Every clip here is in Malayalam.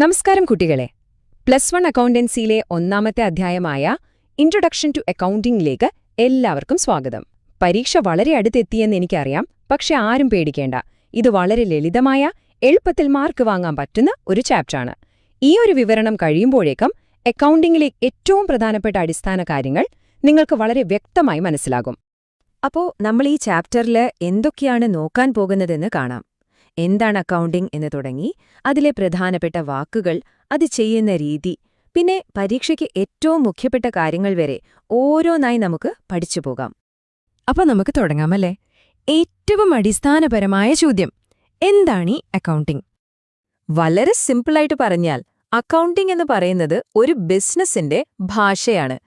നമസ്കാരം കുട്ടികളെ. പ്ലസ് വൺ അക്കൗണ്ടൻസിയിലെ ഒന്നാമത്തെ അധ്യായമായ ഇൻട്രൊഡക്ഷൻ ടു അക്കൗണ്ടിംഗിലേക്ക് എല്ലാവർക്കും സ്വാഗതം. പരീക്ഷ വളരെ അടുത്തെത്തിയെന്ന് എനിക്കറിയാം പക്ഷെ ആരും പേടിക്കേണ്ട. ഇത് വളരെ ലളിതമായ എളുപ്പത്തിൽ മാർക്ക് വാങ്ങാൻ പറ്റുന്ന ഒരു ചാപ്റ്ററാണ് ഈ ഒരു വിവരണം കഴിയുമ്പോഴേക്കും അക്കൗണ്ടിംഗിലെ ഏറ്റവും പ്രധാനപ്പെട്ട അടിസ്ഥാന കാര്യങ്ങൾ നിങ്ങൾക്ക് വളരെ വ്യക്തമായി മനസ്സിലാകും. അപ്പോ നമ്മൾ ഈ ചാപ്റ്ററിൽ എന്തൊക്കെയാണ് നോക്കാൻ പോകുന്നതെന്ന് കാണാം. എന്താണ് അക്കൗണ്ടിംഗ് എന്ന് തുടങ്ങി. അതിലെ പ്രധാനപ്പെട്ട വാക്കുകൾ അത് ചെയ്യുന്ന രീതി പിന്നെ പരീക്ഷയ്ക്ക് ഏറ്റവും മുഖ്യപ്പെട്ട കാര്യങ്ങൾ വരെ ഓരോന്നായി നമുക്ക് പഠിച്ചു പോകാം. അപ്പൊ നമുക്ക് തുടങ്ങാമല്ലേ ഏറ്റവും അടിസ്ഥാനപരമായ ചോദ്യം എന്താണ് ഈ അക്കൗണ്ടിംഗ് വളരെ സിമ്പിളായിട്ട് പറഞ്ഞാൽ അക്കൗണ്ടിംഗ് എന്ന് പറയുന്നത് ഒരു ബിസിനസ്സിന്റെ ഭാഷയാണ്.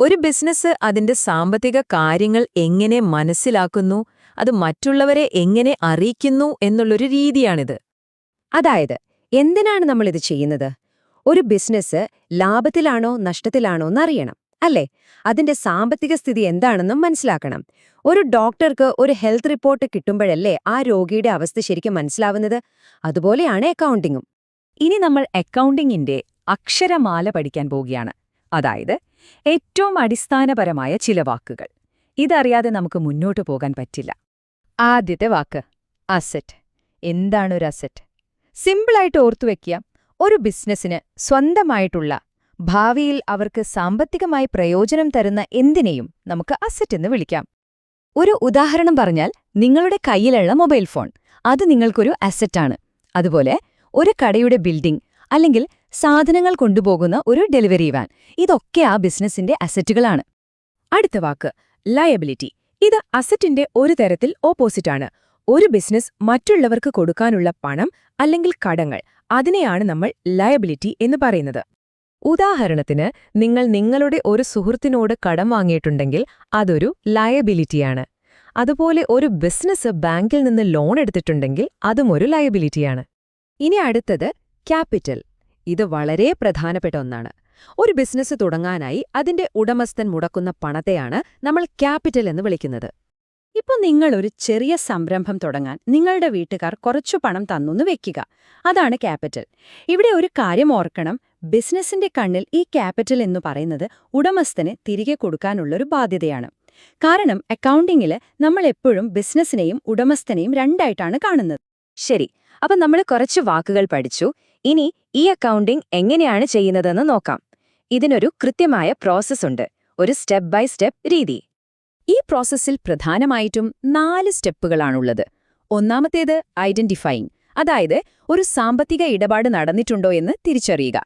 ഒരു ബിസിനസ് അതിന്റെ സാമ്പത്തിക കാര്യങ്ങൾ എങ്ങനെ മനസ്സിലാക്കുന്നു അത് മറ്റുള്ളവരെ എങ്ങനെ അറിയിക്കുന്നു എന്നുള്ളൊരു രീതിയാണിത്. അതായത് എന്തിനാണ് നമ്മളിത് ചെയ്യുന്നത്? ഒരു ബിസിനസ് ലാഭത്തിലാണോ നഷ്ടത്തിലാണോ എന്നറിയണം അല്ലേ? അതിന്റെ സാമ്പത്തിക സ്ഥിതി എന്താണെന്നും മനസ്സിലാക്കണം. ഒരു ഡോക്ടർക്ക് ഒരു ഹെൽത്ത് റിപ്പോർട്ട് കിട്ടുമ്പോഴല്ലേ ആ രോഗിയുടെ അവസ്ഥ ശരിക്കും മനസ്സിലാവുന്നത്? അതുപോലെയാണ് അക്കൗണ്ടിങ്ങും. ഇനി നമ്മൾ അക്കൗണ്ടിങ്ങിന്റെ അക്ഷരമാല പഠിക്കാൻ പോവുകയാണ്. അതായത് ഏറ്റവും അടിസ്ഥാനപരമായ ചില വാക്കുകൾ. ഇതറിയാതെ നമുക്ക് മുന്നോട്ട് പോകാൻ പറ്റില്ല. ആദ്യത്തെ വാക്ക് അസറ്റ് എന്താണ് ഒരു അസറ്റ് സിമ്പിളായിട്ട് ഓർത്തുവെക്കുക ഒരു ബിസിനസ്സിന് സ്വന്തമായിട്ടുള്ള ഭാവിയിൽ അവർക്ക് സാമ്പത്തികമായി പ്രയോജനം തരുന്ന എന്തിനേയും നമുക്ക് അസറ്റ് എന്ന് വിളിക്കാം. ഒരു ഉദാഹരണം പറഞ്ഞാൽ നിങ്ങളുടെ കയ്യിലുള്ള മൊബൈൽ ഫോൺ. അത് നിങ്ങൾക്കൊരു അസറ്റാണ് അതുപോലെ ഒരു കടയുടെ ബിൽഡിംഗ് അല്ലെങ്കിൽ സാധനങ്ങൾ കൊണ്ടുപോകുന്ന ഒരു ഡെലിവറി വാൻ ഇതൊക്കെ ആ ബിസിനസിന്റെ അസറ്റുകളാണ് അടുത്ത വാക്ക് ലയബിലിറ്റി ഇത് അസറ്റിന്റെ ഒരു തരത്തിൽ ഓപ്പോസിറ്റാണ് ഒരു ബിസിനസ് മറ്റുള്ളവർക്ക് കൊടുക്കാനുള്ള പണം അല്ലെങ്കിൽ കടങ്ങൾ അതിനെയാണ് നമ്മൾ ലയബിലിറ്റി എന്ന് പറയുന്നത്. ഉദാഹരണത്തിന് നിങ്ങൾ നിങ്ങളുടെ ഒരു സുഹൃത്തിനോട് കടം വാങ്ങിയിട്ടുണ്ടെങ്കിൽ അതൊരു ലയബിലിറ്റിയാണ് അതുപോലെ ഒരു ബിസിനസ് ബാങ്കിൽ നിന്ന് ലോൺ എടുത്തിട്ടുണ്ടെങ്കിൽ അതും ഒരു ലയബിലിറ്റിയാണ് ഇനി അടുത്തത് ക്യാപിറ്റൽ ഇത് വളരെ പ്രധാനപ്പെട്ട ഒന്നാണ്. ഒരു ബിസിനസ് തുടങ്ങാനായി അതിന്റെ ഉടമസ്ഥൻ മുടക്കുന്ന പണത്തെയാണ് നമ്മൾ ക്യാപിറ്റൽ എന്ന് വിളിക്കുന്നത്. ഇപ്പോൾ നിങ്ങൾ ഒരു ചെറിയ സംരംഭം തുടങ്ങാൻ നിങ്ങളുടെ വീട്ടുകാർ കുറച്ചു പണം തന്നുന്ന് വെക്കുക. അതാണ് ക്യാപിറ്റൽ. ഇവിടെ ഒരു കാര്യം ഓർക്കണം. ബിസിനസിന്റെ കണ്ണിൽ ഈ ക്യാപിറ്റൽ എന്ന് പറയുന്നത് ഉടമസ്ഥന് തിരികെ കൊടുക്കാനുള്ളൊരു ബാധ്യതയാണ്. കാരണം അക്കൗണ്ടിങ്ങിൽ നമ്മൾ എപ്പോഴും ബിസിനസ്സിനെയും ഉടമസ്ഥനെയും രണ്ടായിട്ടാണ് കാണുന്നത്. ശരി അപ്പം നമ്മൾ കുറച്ച് വാക്കുകൾ പഠിച്ചു. ഇനി ഈ അക്കൗണ്ടിംഗ് എങ്ങനെയാണ് ചെയ്യുന്നതെന്ന് നോക്കാം. ഇതിനൊരു കൃത്യമായ പ്രോസസ് ഉണ്ട്. ഒരു സ്റ്റെപ്പ് ബൈ സ്റ്റെപ്പ് രീതി. ഈ പ്രോസസ്സിൽ പ്രധാനമായിട്ടും നാല് സ്റ്റെപ്പുകളാണുള്ളത്. ഒന്നാമത്തേത് ഐഡന്റിഫൈയിങ് അതായത് ഒരു സാമ്പത്തിക ഇടപാട് നടന്നിട്ടുണ്ടോ എന്ന് തിരിച്ചറിയുക.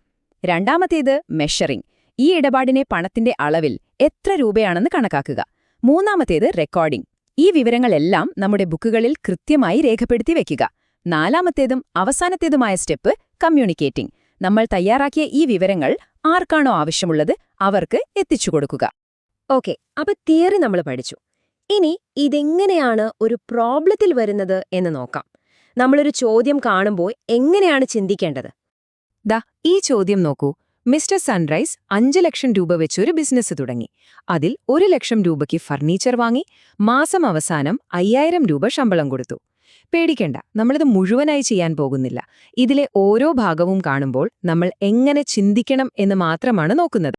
രണ്ടാമത്തേത് മെഷറിംഗ് ഈ ഇടപാടിനെ പണത്തിന്റെ അളവിൽ എത്ര രൂപയാണെന്ന് കണക്കാക്കുക. മൂന്നാമത്തേത് റെക്കോർഡിംഗ് ഈ വിവരങ്ങളെല്ലാം നമ്മുടെ ബുക്കുകളിൽ കൃത്യമായി രേഖപ്പെടുത്തി വയ്ക്കുക നാലാമത്തേതും അവസാനത്തേതുമായ സ്റ്റെപ്പ് കമ്മ്യൂണിക്കേറ്റിംഗ് നമ്മൾ തയ്യാറാക്കിയ ഈ വിവരങ്ങൾ ആർക്കാണോ ആവശ്യമുള്ളത് അവർക്ക് എത്തിച്ചു കൊടുക്കുക. ഓക്കെ അപ്പൊ തിയറി നമ്മൾ പഠിച്ചു. ഇനി ഇതെങ്ങനെയാണ് ഒരു പ്രോബ്ലത്തിൽ വരുന്നത് എന്ന് നോക്കാം. നമ്മളൊരു ചോദ്യം കാണുമ്പോൾ എങ്ങനെയാണ് ചിന്തിക്കേണ്ടത്? ദാ ഈ ചോദ്യം നോക്കൂ. മിസ്റ്റർ സൺറൈസ് അഞ്ച് ലക്ഷം രൂപ വെച്ചൊരു ബിസിനസ് തുടങ്ങി. അതിൽ ഒരു ലക്ഷം രൂപയ്ക്ക് ഫർണിച്ചർ വാങ്ങി മാസം അവസാനം അയ്യായിരം രൂപ ശമ്പളം കൊടുത്തു. പേടിക്കണ്ട. നമ്മളിത് മുഴുവനായി ചെയ്യാൻ പോകുന്നില്ല. ഇതിലെ ഓരോ ഭാഗവും കാണുമ്പോൾ നമ്മൾ എങ്ങനെ ചിന്തിക്കണം എന്ന് മാത്രമാണ് നോക്കുന്നത്.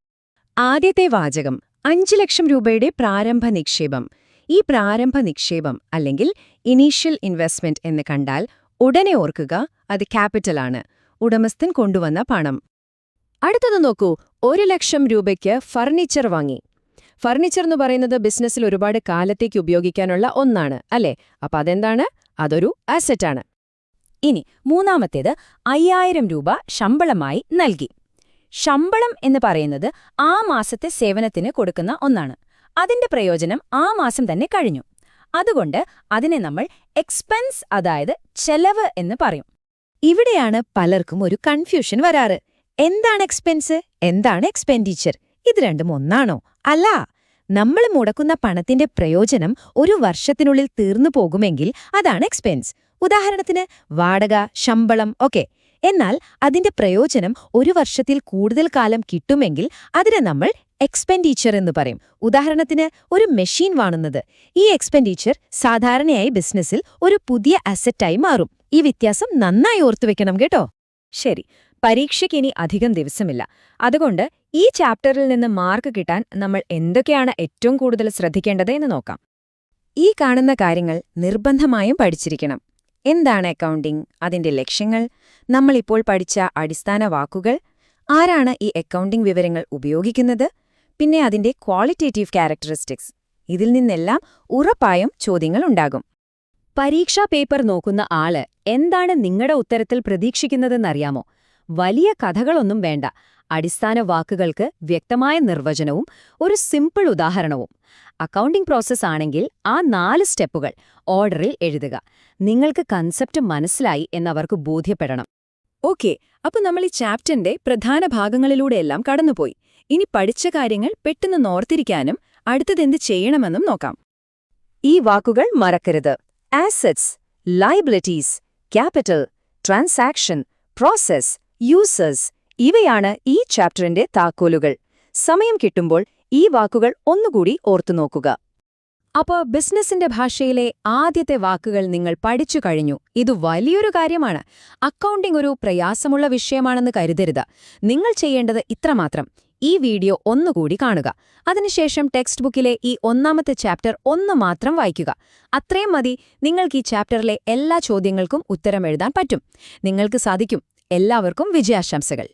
ആദ്യത്തെ വാചകം അഞ്ച് ലക്ഷം രൂപയുടെ പ്രാരംഭ നിക്ഷേപം. ഈ പ്രാരംഭ നിക്ഷേപം അല്ലെങ്കിൽ ഇനീഷ്യൽ ഇൻവെസ്റ്റ്മെന്റ് എന്ന് കണ്ടാൽ ഉടനെ ഓർക്കുക അത് ക്യാപിറ്റലാണ് ഉടമസ്ഥൻ കൊണ്ടുവന്ന പണം. അടുത്തത് നോക്കൂ ഒരു ലക്ഷം രൂപയ്ക്ക് ഫർണിച്ചർ വാങ്ങി. ഫർണിച്ചർ എന്ന് പറയുന്നത് ബിസിനസ്സിൽ ഒരുപാട് കാലത്തേക്ക് ഉപയോഗിക്കാനുള്ള ഒന്നാണ് അല്ലേ? അപ്പം അതെന്താണ്? അതൊരു അസറ്റാണ്. ഇനി മൂന്നാമത്തേത് അയ്യായിരം രൂപ ശമ്പളമായി നൽകി. ശമ്പളം എന്ന് പറയുന്നത് ആ മാസത്തെ സേവനത്തിന് കൊടുക്കുന്ന ഒന്നാണ്. അതിന്റെ പ്രയോജനം ആ മാസം തന്നെ കഴിഞ്ഞു. അതുകൊണ്ട് അതിനെ നമ്മൾ എക്സ്പെൻസ് അതായത് ചെലവ് എന്ന് പറയും. ഇവിടെയാണ് പലർക്കും ഒരു കൺഫ്യൂഷൻ വരാറ്. എന്താണ് എക്സ്പെൻസ് എന്താണ് എക്സ്പെൻഡിച്ചർ ഇത് രണ്ടും ഒന്നാണോ? അല്ല നമ്മൾ മുടക്കുന്ന പണത്തിന്റെ പ്രയോജനം ഒരു വർഷത്തിനുള്ളിൽ തീർന്നു പോകുമെങ്കിൽ അതാണ് എക്സ്പെൻസ് ഉദാഹരണത്തിന് വാടക ശമ്പളം ഒക്കെ എന്നാൽ അതിന്റെ പ്രയോജനം ഒരു വർഷത്തിൽ കൂടുതൽ കാലം കിട്ടുമെങ്കിൽ അതിനെ നമ്മൾ എക്സ്പെൻഡിച്ചർ എന്ന് പറയും. ഉദാഹരണത്തിന് ഒരു മെഷീൻ വാങ്ങുന്നത്. ഈ എക്സ്പെൻഡിച്ചർ സാധാരണയായി ബിസിനസ്സിൽ ഒരു പുതിയ അസറ്റായി മാറും. ഈ വ്യത്യാസം നന്നായി ഓർത്തുവെക്കണം കേട്ടോ. ശരി. പരീക്ഷയ്ക്ക് ഇനി അധികം ദിവസമില്ല. അതുകൊണ്ട് ഈ ചാപ്റ്ററിൽ നിന്ന് മാർക്ക് കിട്ടാൻ നമ്മൾ എന്തൊക്കെയാണ് ഏറ്റവും കൂടുതൽ ശ്രദ്ധിക്കേണ്ടത് എന്ന് നോക്കാം. ഈ കാണുന്ന കാര്യങ്ങൾ നിർബന്ധമായും പഠിച്ചിരിക്കണം. എന്താണ് അക്കൗണ്ടിംഗ് അതിന്റെ ലക്ഷ്യങ്ങൾ? നമ്മളിപ്പോൾ പഠിച്ച അടിസ്ഥാന വാക്കുകൾ? ആരാണ് ഈ അക്കൗണ്ടിംഗ് വിവരങ്ങൾ ഉപയോഗിക്കുന്നത്? പിന്നെ അതിന്റെ ക്വാളിറ്റേറ്റീവ് ക്യാരക്ടറിസ്റ്റിക്സ് ഇതിൽ നിന്നെല്ലാം ഉറപ്പായും ചോദ്യങ്ങൾ ഉണ്ടാകും. പരീക്ഷാ പേപ്പർ നോക്കുന്ന ആൾ എന്താണ് നിങ്ങളുടെ ഉത്തരത്തിൽ പ്രതീക്ഷിക്കുന്നതെന്നറിയാമോ? വലിയ കഥകളൊന്നും വേണ്ട. അടിസ്ഥാന വാക്കുകൾക്ക് വ്യക്തമായ നിർവചനവും ഒരു സിമ്പിൾ ഉദാഹരണവും. അക്കൗണ്ടിംഗ് പ്രോസസ് ആണെങ്കിൽ ആ നാല് സ്റ്റെപ്പുകൾ ഓർഡറിൽ എഴുതുക. നിങ്ങൾക്ക് കൺസെപ്റ്റ് മനസ്സിലായി എന്നവർക്ക് ബോധ്യപ്പെടണം. ഓക്കെ അപ്പൊ നമ്മൾ ഈ ചാപ്റ്ററിന്റെ പ്രധാന ഭാഗങ്ങളിലൂടെയെല്ലാം കടന്നുപോയി. ഇനി പഠിച്ച കാര്യങ്ങൾ പെട്ടെന്ന് നോർത്തിരിക്കാനും അടുത്തതെന്ത് ചെയ്യണമെന്നും നോക്കാം. ഈ വാക്കുകൾ മറക്കരുത്. Assets liabilities capital transaction process users ഇവയാണ് ഈ ചാപ്റ്ററിന്റെ താക്കോലുകൾ. സമയം കിട്ടുമ്പോൾ ഈ വാക്കുകൾ ഒന്നുകൂടി ഓർത്തുനോക്കുക അപ്പോൾ ബിസിനസിന്റെ ഭാഷയിലെ ആദ്യത്തെ വാക്കുകൾ നിങ്ങൾ പഠിച്ചു കഴിഞ്ഞു. ഇത് വലിയൊരു കാര്യമാണ്. അക്കൗണ്ടിംഗ് ഒരു പ്രയാസമുള്ള വിഷയമാണെന്ന് കരുതരുത്. നിങ്ങൾ ചെയ്യേണ്ടത് ഇത്രമാത്രം. ഈ വീഡിയോ ഒന്നുകൂടി കാണുക. അതിനുശേഷം ടെക്സ്റ്റ് ബുക്കിലെ ഈ ഒന്നാമത്തെ ചാപ്റ്റർ ഒന്ന് മാത്രം വായിക്കുക. അത്രയും മതി. നിങ്ങൾക്ക് ഈ ചാപ്റ്ററിലെ എല്ലാ ചോദ്യങ്ങൾക്കും ഉത്തരം എഴുതാൻ പറ്റും. നിങ്ങൾക്ക് സാധിക്കും. എല്ലാവർക്കും വിജയാശംസകൾ.